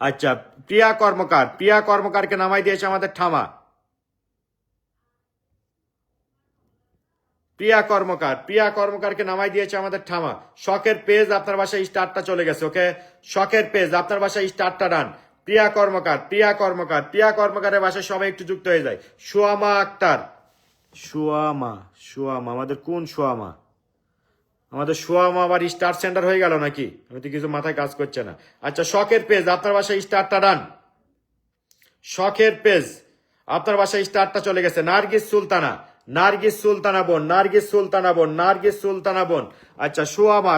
আচ্ছা প্রিয়া কর্মকার, প্রিয়া কর্মকারকে নামাই দিয়েছে আমাদের ঠামা। প্রিয়া কর্মকার, প্রিয়া কর্মকারকে নামাই দিয়েছে আমাদের ঠামা। শখের পেজ আপনার বাসায় স্টারটা চলে গেছে, ওকে? শখের পেজ আপনার বাসায় স্টারটা ডান। প্রিয়া কর্মকার প্রিয়া কর্মকার, প্রিয়া কর্মকারের বাসায় সবাই একটু যুক্ত হয়ে যায়। সুয়ামা আক্তার। সুয়ামা সুয়ামা, আমাদের কোন সুয়ামা? আমাদের সোয়ামা আবার স্টার সেন্টার হয়ে গেল নাকি? আমি তো কিছু মাথায় কাজ করছে না। আচ্ছা শখের পেজ আপনার বাসায় স্টারটা ডান শখের পেজ আপনার বাসায় স্টারটা চলে গেছে। নার্গিস সুলতানা নার্গিস সুলতানা বোন, নার্গিস সুলতানা বোন, নার্গিস সুলতানা বোন। আচ্ছা সোয়ামা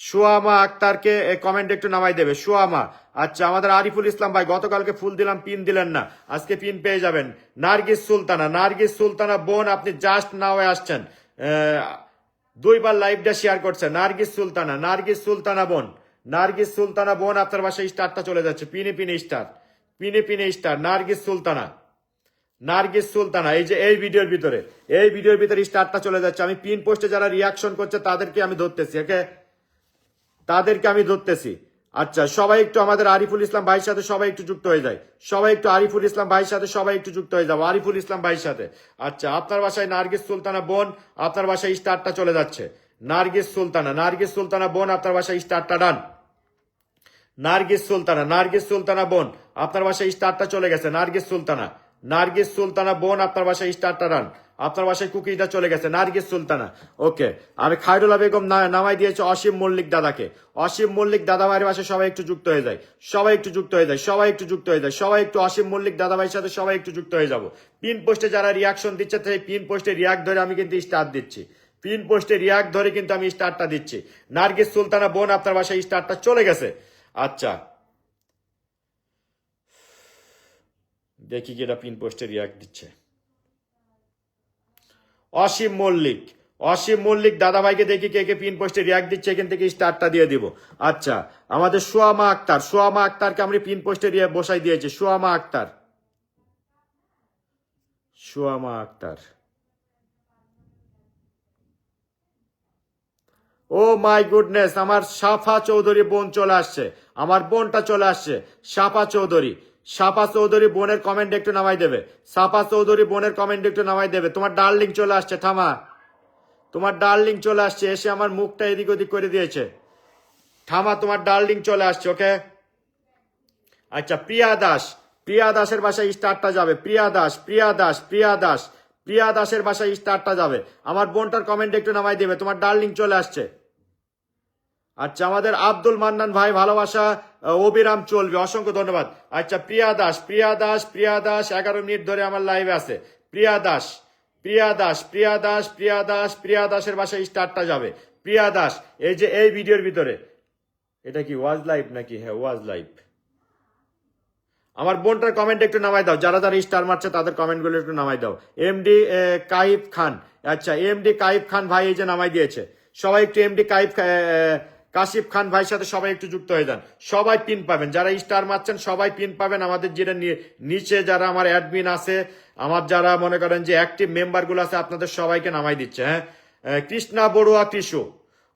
সোয়ামা আক্তারকে কমেন্ট একটু নামাই দেবে। সোয়ামা আচ্ছা আমাদের আরিফুল ইসলাম ভাই, গতকালকে ফুল দিলাম পিন দিলেন না। আজকে পিন পেয়ে যাবেন। নার্গিস সুলতানা নার্গিস সুলতানা বোন, আপনি জাস্ট নাও আসছেন। দুইবার লাইভটা শেয়ার করছে, নার্গিস সুলতানা নার্গিস সুলতানা বোন, নার্গিস সুলতানা বোন, আপনার বাসায় স্টারটা চলে যাচ্ছে, পিনে পিনে স্টার পিনে পিনে স্টার নার্গিস সুলতানা নার্গিস সুলতানা, এই যে এই ভিডিওর ভিতরে, এই ভিডিওর ভিতরে স্টারটা চলে যাচ্ছে, আমি পিন পোস্টে যারা রিয়াকশন করছে তাদেরকে আমি ধরতেছি ওকে তাদেরকে আমি ধরতেছি। আচ্ছা সবাই একটু আমাদের আরিফুল ইসলাম ভাইয়ের সাথে সবাই একটু যুক্ত হয়ে যায়। সবাই একটু আরিফুল ইসলাম ভাইয়ের সাথে সবাই একটু যুক্ত হয়ে যাব। আরিফুল ইসলাম ভাইয়ের সাথে। আচ্ছা আপনার বাসায় নার্গিস সুলতানা বোন, আপনার বাসায় স্টারটা চলে যাচ্ছে। নার্গিস সুলতানা নার্গিস সুলতানা বোন, আপনার বাসায় স্টারটা ডান। নার্গিস সুলতানা নার্গিস সুলতানা বোন, আপনার বাসায় স্টারটা চলে গেছে। নার্গিস সুলতানা নার্গিস সুলতানা বোন, আপনার বাসায় স্টারটা ডান। আপনার বাসায় কুকিটা চলে গেছে, নার্গিস সুলতানা। ওকে, আমি খায়রুল্লাহ বেগম নামাই দিয়েছে অসীম মল্লিক দাদাকে। অসীম মল্লিক দাদা ভাইয়ের বাসায় সবাই একটু যুক্ত হয়ে যায়। সবাই একটু যুক্ত হয়ে যায়, সবাই একটু যুক্ত হয়ে যায়, সবাই একটু অসীম মল্লিক দাদা ভাইয়ের সাথে সবাই একটু যুক্ত হয়ে যাব। পিন পোস্টে যারা রিয়াকশন দিচ্ছে, সেই পিন পোস্টে রিয়াক্ট ধরে আমি কিন্তু স্টার দিচ্ছি। পিন পোস্টে রিয়াক্ট ধরে কিন্তু আমি স্টারটা দিচ্ছি। নার্গিস সুলতানা বোন, আপনার বাসায় স্টারটা চলে গেছে। আচ্ছা। দেখি কি এটা পিন পোস্টে রিয়াক্ট দিচ্ছে। অসীম মল্লিক। অসীম মল্লিক দাদা ভাইকে দেখি কে কে পিন পোস্টে রিয়াক্ট দিচ্ছে, এখান থেকে স্টারটা দিয়ে দিব। আচ্ছা আমাদের সোয়ামা আক্তার। সোয়ামা আক্তারকে আমরা পিন পোস্টে বসাই দিয়েছি। Soyama Akter. Soyama Akter. Oh my goodness, আমার সাফা চৌধুরী বোন চলে আসছে। আমার বোনটা চলে আসছে, সাফা চৌধুরী। সাফা চৌধুরী বোনের কমেন্ট একটু নামাই দেবে। সাফা চৌধুরী বোনের কমেন্ট একটু নামাই দেবে। তোমার ডার্লিং চলে আসছে, থামা। তোমার ডার্লিং চলে আসছে, এসে আমার মুখটা এদিক ওদিক করে দিয়েছে। থামা, তোমার ডার্লিং চলে আসছে ওকে আচ্ছা প্রিয়া দাস। প্রিয়া দাসের বাসায় স্টারটা যাবে। প্রিয়া দাস প্রিয়া দাস প্রিয়া দাস। প্রিয়া দাসের বাসায় স্টারটা যাবে। আমার বোনটার কমেন্ট একটু নামাই দেবে। তোমার ডার্লিং চলে আসছে। আচ্ছা আমাদের আব্দুল মান্নান ভাই, ভালোবাসা অবিরাম চলবে। অসংখ্য ধন্যবাদ। আচ্ছা প্রিয়া দাস প্রিয়া দাস প্রিয়া দাস, এগারো মিনিট ধরে আমার লাইভে আছে। প্রিয়া দাস প্রিয়া দাস প্রিয়া দাস প্রিয়া দাস, প্রিয়া দাসের বাসায় স্টারটা যাবে। প্রিয়া দাস, এই যে এই ভিডিওর ভিতরে, এটা কি ওয়াজ লাইভ নাকি? হ্যাঁ ওয়াজ লাইভ। আমার বোনটার কমেন্ট একটু নামাই দাও। যারা যারা স্টার মারছে, তাদের কমেন্টগুলো একটু নামাই দাও। এমডি কাইফ খান। আচ্ছা এমডি কাইফ খান ভাই এই যে নামাই দিয়েছে। সবাই একটু এমডি কাইফ কাশিফ খান ভাইয়ের সাথে সবাই একটু যুক্ত হয়ে যান। সবাই পিন পাবেন। যারা স্টার মারছেন, সবাই পিন পাবেন। আমাদের যেটা নিচে যারা আমার অ্যাডমিন আছে, আমার যারা মনে করেন যে অ্যাক্টিভ মেম্বারগুলো আছে, আপনাদের সবাইকে নামাই দিচ্ছে হ্যাঁ? কৃষ্ণা বড়ুয়া কৃষু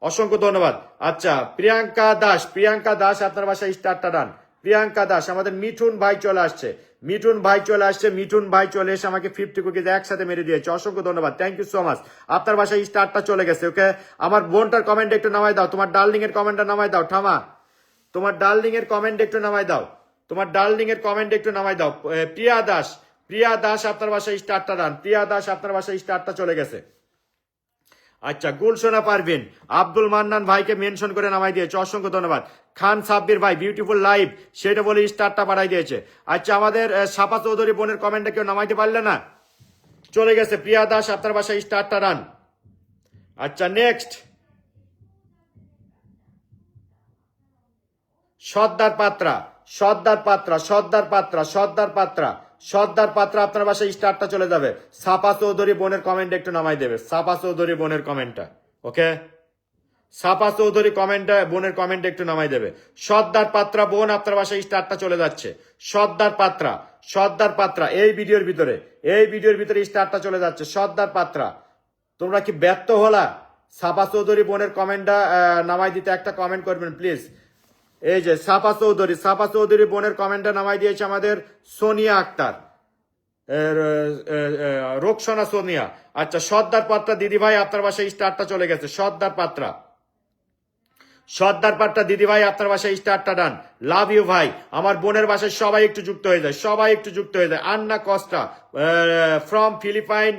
অসংখ্য ধন্যবাদ। আচ্ছা প্রিয়াঙ্কা দাস। প্রিয়াঙ্কা দাস, আপনার বাসায় স্টারটা ডান। প্রিয়াঙ্কা দাস, আমাদের মিঠুন ভাই চলে আসছে। মিঠুন ভাই চলে আসছে, মিঠুন ভাই চলে এসে আমাকে ফিফটি কুকিজ একসাথে মেরে দিয়েছে। অসংখ্য ধন্যবাদ থ্যাংক ইউ সো মাচ আপনার বাসায় স্টারটা চলে গেছে ওকে আমার বোনটার কমেন্ট একটু নামাই দাও, তোমার ডার্লিং এর কমেন্টটা নামাই দাও ঠামা তোমার ডার্লিং এর কমেন্ট একটু নামাই দাও, তোমার ডার্লিং এর কমেন্ট একটু নামাই দাও। প্রিয়া দাস প্রিয়া দাস আপনার বাসায় স্টারটা ডান প্রিয়া দাস আপনার বাসায় স্টারটা চলে গেছে। আচ্ছা গুলশোনা পারভিন আব্দুল মান্নান ভাইকে মেনশন করে নামাই দিয়েছে। অসংখ্য ধন্যবাদ। খান সাব্বির ভাই বিউটিফুল লাইভ সেটা বলে স্টারটা বাড়াই দিয়েছে। আচ্ছা আমাদের সাপা চৌধুরী বোনের কমেন্টটা কেউ নামাইতে পারলে না? চলে গেছে, প্রিয়া দাস, আপনার বাসায় স্টারটা রান। আচ্ছা নেক্সট সর্দার পাত্রা সর্দার পাত্রা সর্দার পাত্রা সর্দার পাত্রা। সর্দার পাত্রা আপনার বাসায় স্টারটা চলে যাবে। সাপা চৌধুরী বোনের কমেন্ট একটু নামাই দেবে। সাপা চৌধুরী বোনের কমেন্টটা ওকে? সাপা চৌধুরী কমেন্টটা বোনের কমেন্ট একটু নামাই দেবে। সর্দার পাত্রা বোন আপনার বাসায় স্টারটা চলে যাচ্ছে। সর্দার পাত্রা সর্দার পাত্রা, এই ভিডিওর ভিতরে, এই ভিডিওর ভিতরে স্টারটা চলে যাচ্ছে। সর্দার পাত্রা, তোমরা কি ব্যর্থ হলা? সাপা চৌধুরী বোনের কমেন্টটা নামাই দিতে একটা কমেন্ট করবেন প্লিজ এই যে সাফা চৌধুরী সাফা চৌধুরী বোনের কমেন্টটা নামাই দিয়েছে আমাদের সোনিয়া আক্তার। রোকসানা সোনিয়া। আচ্ছা সর্দার পাত্রা দিদি ভাই আপনার বাসায় স্টারটা চলে গেছে। সর্দার পাত্রা। সর্দার পাত্রা দিদি ভাই আপনার বাসায় স্টারটা ডান। লাভ ইউ ভাই। আমার বোনের বাসায় সবাই একটু যুক্ত হয়ে যায়, সবাই একটু যুক্ত হয়ে যায়। আন্না কস্টা ফ্রম ফিলিপাইন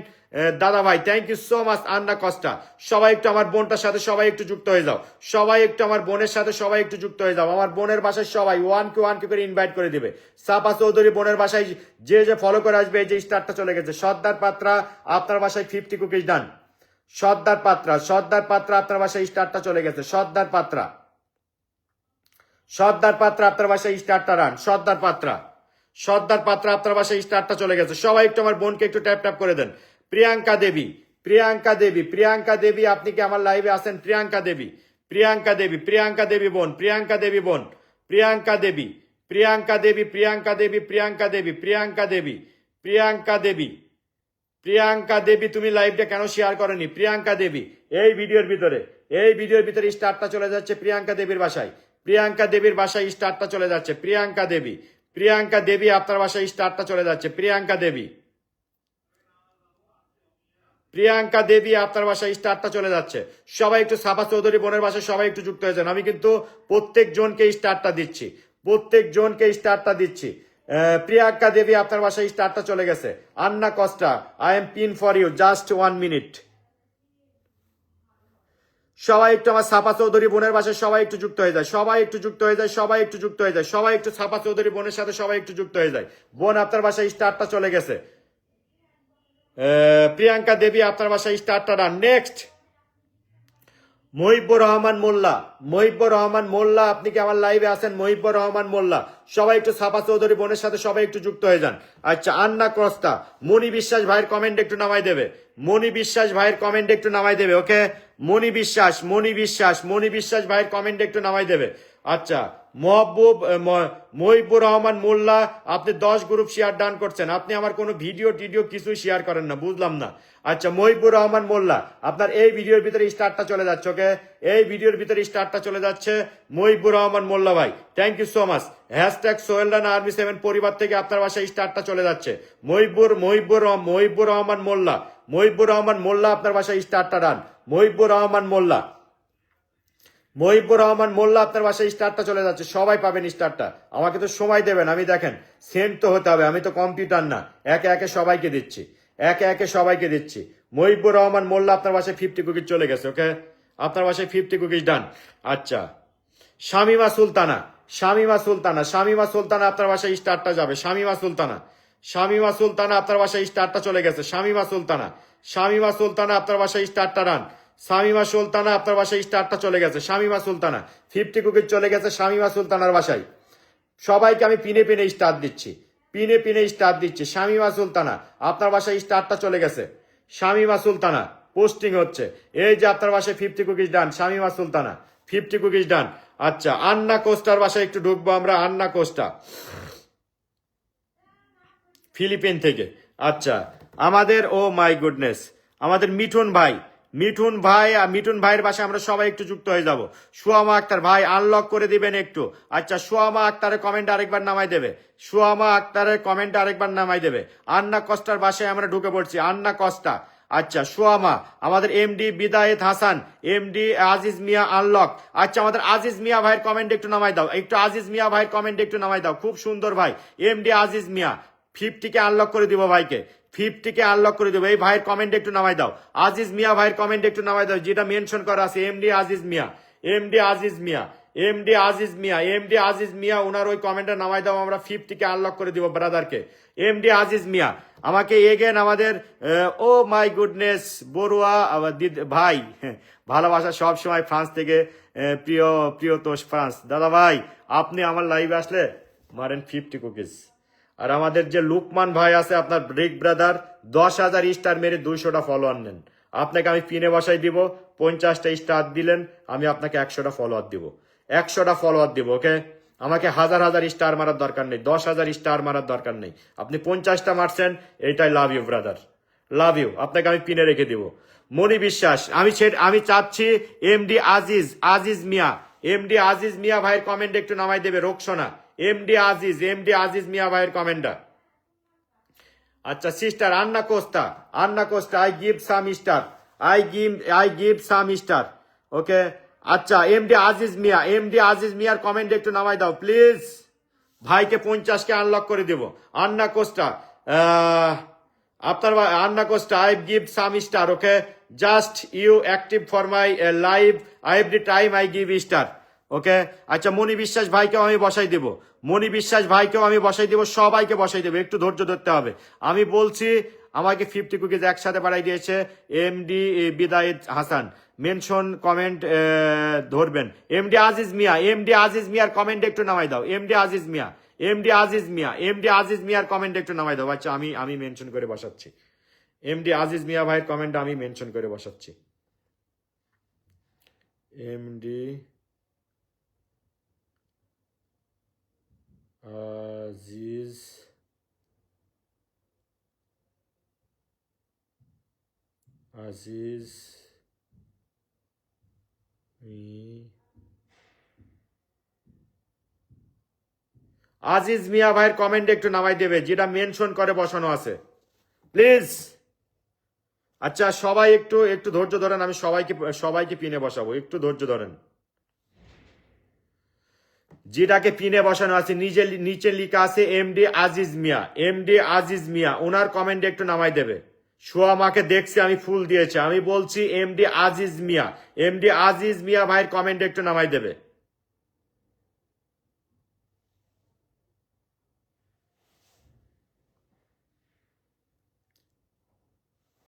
দাদা ভাই থ্যাংক ইউ সো মাচ আন্না কস্টা। সবাই একটু আমার বোনটার সাথে সবাই একটু যুক্ত হয়ে যাও। সবাই একটু আমার বোনের সাথে সবাই একটু যুক্ত হয়ে যাও। আমার বোনের বাসায় সবাই ওয়ান কে ওয়ান কে করে ইনভাইট করে দিবে। সাপা চৌধুরী বোনের বাসায় যে যে ফলো করে আসবে, এই যে স্টারটা চলে গেছে। সর্দার পাত্রা, আপনার বাসায় fifty cookies done Sardar Patra Sardar Patra, আপনার বাসায় স্টারটা চলে গেছে। সর্দার পাত্রা। সর্দার পাত্রা, আপনার বাসায় স্টারটা রান সর্দার পাত্রা। সর্দার পাত্রা, আপনার বাসায় স্টারটা চলে গেছে। সবাই একটু আমার বোনকে একটু ট্যাপ ট্যাপ করে দেন। প্রিয়াঙ্কা দেবী প্রিয়াঙ্কা দেবী প্রিয়াঙ্কা দেবী আপনি কি আমার লাইভে আছেন প্রিয়াঙ্কা দেবী প্রিয়াঙ্কা দেবী প্রিয়াঙ্কা দেবী বোন প্রিয়াঙ্কা দেবী বোন প্রিয়াঙ্কা দেবী প্রিয়াঙ্কা দেবী প্রিয়াঙ্কা দেবী প্রিয়াঙ্কা দেবী প্রিয়াঙ্কা দেবী প্রিয়াঙ্কা দেবী প্রিয়াঙ্কা দেবী তুমি লাইভটা কেন শেয়ার করনি প্রিয়াঙ্কা দেবী এই ভিডিওর ভিতরে এই ভিডিওর ভিতরে স্টারটা চলে যাচ্ছে প্রিয়াঙ্কা দেবীর বাসায় প্রিয়াঙ্কা দেবীর বাসায় স্টারটা চলে যাচ্ছে প্রিয়াঙ্কা দেবী প্রিয়াঙ্কা দেবী আপনার বাসায় স্টারটা চলে যাচ্ছে প্রিয়াঙ্কা দেবী প্রিয়াঙ্কা দেবী আপনার বাসায় স্টারটা চলে যাচ্ছে। সবাই একটু সাফা চৌধুরী বোনের বাসায় সবাই একটু যুক্ত হয়েছেন। আমি কিন্তু প্রত্যেক জনকে স্টারটা দিচ্ছি। প্রত্যেক জনকে স্টারটা দিচ্ছি। প্রিয়াঙ্কা দেবী আপনার বাসায় স্টারটা চলে গেছে। Anna Costa, I am pin for you, just one minute. সবাই একটু আমার সাপা চৌধুরী বোনের বাসায় সবাই একটু যুক্ত হয়ে যায়। সবাই একটু যুক্ত হয়ে যায়, সবাই একটু যুক্ত হয়ে যায়। সবাই একটু সাপা চৌধুরী বোনের সাথে সবাই একটু যুক্ত হয়ে যায়। বোন আপনার বাসায় স্টারটা চলে গেছে। প্রিয়াঙ্কা দেবী, আপনার বাসায় স্টারটা ডান নেক্সট মহিবুর রহমান মোল্লা। মহিবুর রহমান মোল্লা, আপনি কি আমার লাইভে আছেন? মহিবুর রহমান মোল্লা। সবাই একটু সাফা চৌধুরী বোনের সাথে সবাই একটু যুক্ত হয়ে যান। আচ্ছা আন্না ক্রস্তা। মনি বিশ্বাস ভাইয়ের কমেন্ট একটু নামাই দেবে। মনি বিশ্বাস ভাইয়ের কমেন্ট একটু নামাই দেবে ওকে মনি বিশ্বাস মনি বিশ্বাস মনি বিশ্বাস ভাইয়ের কমেন্ট একটু নামাই দেবে। আচ্ছা মহবুব মহিবুর রহমান মোল্লা, আপনি দশ গ্রুপ শেয়ার ডান করছেন। আপনি আমার কোনো ভিডিও টিডিও কিছুই শেয়ার করেন না, বুঝলাম না। আচ্ছা মহিবুর রহমান মোল্লা, আপনার এই ভিডিওর ভিতরে স্টারটা চলে যাচ্ছে ওকে এই ভিডিওর ভিতরে স্টারটা চলে যাচ্ছে মহিবুর রহমান মোল্লা ভাই। Thank you so much hashtag Sohel Rana army seven পরিবার থেকে আপনার বাসায় স্টারটা চলে যাচ্ছে। মহিবুর মহিবুর মহিবুর রহমান মোল্লা, মহিবুর রহমান মোল্লা আপনার বাসায় স্টারটা ডান মহিবুর রহমান মোল্লা। মহিবুর রহমান মোল্লা আপনার বাসায় স্টারটা চলে যাচ্ছে, সবাই পাবেন স্টারটা। আমাকে তো সময় দেবেন, আমি দেখেন, সেন্ট তো হতে হবে, আমি তো কম্পিউটার না, একে একে সবাইকে দিচ্ছি, একে একে সবাইকে দিচ্ছি। মহিবুর রহমান মোল্লা আপনার বাসায় ফিফটি কুকিজ চলে গেছে, ওকে? আপনার বাসায় ফিফটি কুকিজ ডান আচ্ছা শামিমা সুলতানা শামিমা সুলতানা শামিমা সুলতানা আপনার বাসায় স্টারটা যাবে, শামিমা সুলতানা শামিমা সুলতানা আপনার বাসায় স্টারটা চলে গেছে, শামিমা সুলতানা শামিমা সুলতানা আপনার বাসায় স্টারটা রান। শামিমা সুলতানা আপনার বাসায় স্টারটা চলে গেছে। শামিমা সুলতানা, ফিফটি কুকিজ চলে গেছে শামিমা সুলতানার বাসায়। সবাইকে আমি পিনে পিনে স্টার দিচ্ছি, পিনে পিনে স্টার দিচ্ছি। শামিমা সুলতানা, আপনার বাসায় স্টারটা চলে গেছে। শামিমা সুলতানা, পোস্টিং হচ্ছে। এই যে আপনার বাসায় fifty cookies done, Shamima Sultana, fifty cookies done. আচ্ছা আন্না কোস্টার বাসায় একটু ঢুকবো আমরা, আন্না কোস্টা। ফিলিপিন থেকে। আচ্ছা আমাদের, ও মাই গুডনেস, আমাদের মিঠুন ভাই মিঠুন ভাই মিঠুন ভাইয়ের বাসায় আমরা সবাই একটু যুক্ত হয়ে যাব। সুয়ামা আক্তার, ভাই আনলক করে দিবেন একটু। আচ্ছা সুয়ামা আক্তারের কমেন্ট আরেকবার নামাই দেবে। সুয়ামা আক্তারের কমেন্ট আরেকবার নামাই দেবে। আন্না কস্টার বাসায় আমরা ঢুকে পড়ছি। আন্না কস্টা আচ্ছা সোয়ামা, আমাদের MD Bidayet Hasan MD Aziz Mia unlock আচ্ছা আমাদের আজিজ মিয়া ভাইয়ের কমেন্ট একটু নামাই দাও। একটু আজিজ মিয়া ভাইয়ের কমেন্ট একটু নামাই দাও। খুব সুন্দর ভাই। এমডি আজিজ মিয়া ফিফটিকে আনলক করে দিব ভাইকে। ফিফটিকে আনলক করে দেবো। এই ভাইয়ের কমেন্ট একটু নামাই দাও। আজিজ মিয়া ভাইয়ের কমেন্ট একটু নামাই দাও, যেটা মেনশন করা আছে MD Aziz Mia MD Aziz Mia MD Aziz Mia MD Aziz Mia ওনার ওই কমেন্টটা নামাই দাও, আমরা ফিফটিকে আনলক করে দিব ব্রাদারকে এমডি আজিজ মিয়া, আমাকে এগেন আমাদের ও মাই গুডনেস বড়ুয়া ভাই, ভালোবাসা সব সময় ফ্রান্স থেকে প্রিয় প্রিয় তোষ ফ্রান্স। দাদা ভাই, আপনি আমার লাইভে আসলে মারেন ফিফটি কুকিজ আর আমাদের যে লুকমান ভাই আছে, আপনার ব্রিক ব্রাদার দশ হাজার স্টার মেরে দুইশোটা ফলোয়ার নেন। আপনাকে আমি পিনে বসাই দিব, পঞ্চাশটা স্টার দিলেন, আমি আপনাকে একশোটা ফলোয়ার দিব। একশোটা ফলোয়ার দিব ওকে আমাকে হাজার হাজার স্টার মারার দরকার নেই দশ হাজার স্টার মারার দরকার নেই। আপনি পঞ্চাশটা মারছেন, এইটাই love you brother love you আপনাকে আমি পিনে রেখে দিব। মনি বিশ্বাস, আমি আমি চাচ্ছি এমডি আজিজ আজিজ মিয়া এমডি আজিজ মিয়া ভাইয়ের কমেন্ট একটু নামাই দেবে রোকসোনা এমডি আজিজ এমডি আজিজ মিয়া ভাইয়ের কমেন্টটা আচ্ছা sister Anna Costa Anna Costa I give some star I give I give some star okay আচ্ছা এমডি আজিজ মিয়া এমডি আজিজ মিয়ার কমেন্ট একটু নামাই দাও প্লিজ ভাইকে পঞ্চাশকে আনলক করে দেব। আন্না কোস্টা আপনার Anna Costa I give some star okay just you active for my live I every time I give star okay? আচ্ছা মনি বিশ্বাস ভাইকেও আমি বসাই দেব। মনি বিশ্বাস ভাইকেও আমি বসাই দেব, সবাইকে বসাই দেবো, একটু ধৈর্য ধরতে হবে। আমি বলছি, আমাকে ফিফটি কুকিজ একসাথে বাড়াই দিয়েছে M MD Bidayet Hasan. Mention comment ধরবেন। এমডি আজিজ মিয়া এমডি আজিজ মিয়ার কমেন্ট একটু নামাই দাও। MD Aziz Mia MD Aziz Mia MD Aziz মিয়ার কমেন্ট একটু নামাই দাও। আচ্ছা আমি আমি মেনশন করে বসাচ্ছি। এমডি আজিজ মিয়া ভাইয়ের কমেন্ট আমি মেনশন করে বসাচ্ছি। এমডি আজিজ মি- আজিজ মিয়া ভাইয়ের কমেন্ট একটু নামাই দেবে, যেটা মেনশন করে বসানো আছে। প্লিজ আচ্ছা সবাই একটু একটু ধৈর্য ধরেন, আমি সবাইকে সবাইকে পিনে বসাবো, একটু ধৈর্য ধরেন। যেটাকে পিনে বসানো আছে, নিজে নিচে লিখা আছে, M D Aziz Mia. M D Aziz Mia, ওনার কমেন্ট একটু নামাই দেবে। সোয়া মাকে দেখছি, আমি ফুল দিয়েছে। আমি বলছি, M D Aziz Mia, M D Aziz Mia ভাইয়ের কমেন্ট একটু নামাই দেবে।